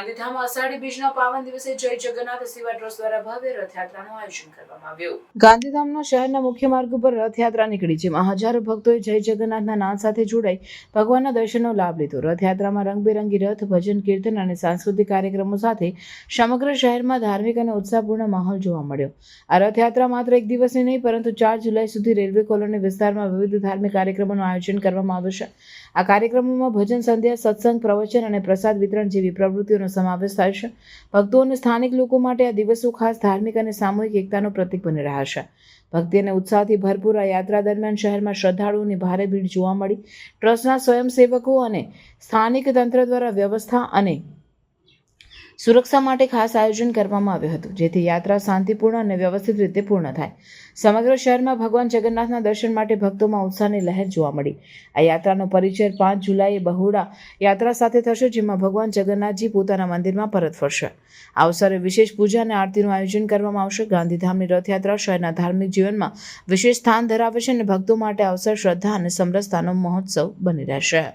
ગાંધીધામ અષાઢી બીજના પાવન દિવસે જય જગન્નાથ સેવા ટ્રસ્ટ દ્વારા ભવ્ય રથયાત્રાનું આયોજન કરવામાં આવ્યું. ગાંધીધામના શહેરના મુખ્ય માર્ગ ઉપર રથયાત્રા નીકળી, જેમાં હજારો ભક્તોએ જય જગન્નાથના નામ સાથે જોડાઈ ભગવાનના દર્શનનો લાભ લીધો. રથયાત્રામાં રંગબેરંગી રથ, ભજન, કીર્તન અને સાંસ્કૃતિક કાર્યક્રમો સાથે સમગ્ર શહેરમાં ધાર્મિક અને ઉત્સાહપૂર્ણ માહોલ જોવા મળ્યો. આ રથયાત્રા માત્ર એક દિવસની નહીં, પરંતુ ચાર જુલાઈ સુધી રેલવે કોલોની વિસ્તારમાં વિવિધ ધાર્મિક કાર્યક્રમોનું આયોજન કરવામાં આવ્યું છે. આ કાર્યક્રમોમાં ભજન, સંધ્યા, સત્સંગ, પ્રવચન અને પ્રસાદ વિતરણ જેવી પ્રવૃત્તિઓનો સમાવેશ થાય છે. ભક્તો અને સ્થાનિક લોકો માટે આ દિવસો ખાસ ધાર્મિક અને સામૂહિક એકતાનું પ્રતીક બની રહ્યા છે. ભક્તિ અને ઉત્સાહથી ભરપૂર આ યાત્રા દરમિયાન શહેરમાં શ્રદ્ધાળુઓની ભારે ભીડ જોવા મળી. ટ્રસ્ટના સ્વયંસેવકો અને સ્થાનિક તંત્ર દ્વારા વ્યવસ્થા અને સુરક્ષા માટે ખાસ આયોજન કરવામાં આવ્યું હતું, જેથી યાત્રા શાંતિપૂર્ણ અને વ્યવસ્થિત રીતે પૂર્ણ થાય. સમગ્ર શહેરમાં ભગવાન જગન્નાથના દર્શન માટે ભક્તોમાં ઉત્સાહની લહેર જોવા મળી. આ યાત્રાનો પરિચય પાંચ જુલાઈએ બહુડા યાત્રા સાથે થશે, જેમાં ભગવાન જગન્નાથજી પોતાના મંદિરમાં પરત ફરશે. આ અવસરે વિશેષ પૂજા અને આરતીનું આયોજન કરવામાં આવશે. ગાંધીધામની રથયાત્રા શહેરના ધાર્મિક જીવનમાં વિશેષ સ્થાન ધરાવે છે અને ભક્તો માટે અવસર શ્રદ્ધા અને સમરસતાનો મહોત્સવ બની રહેશે.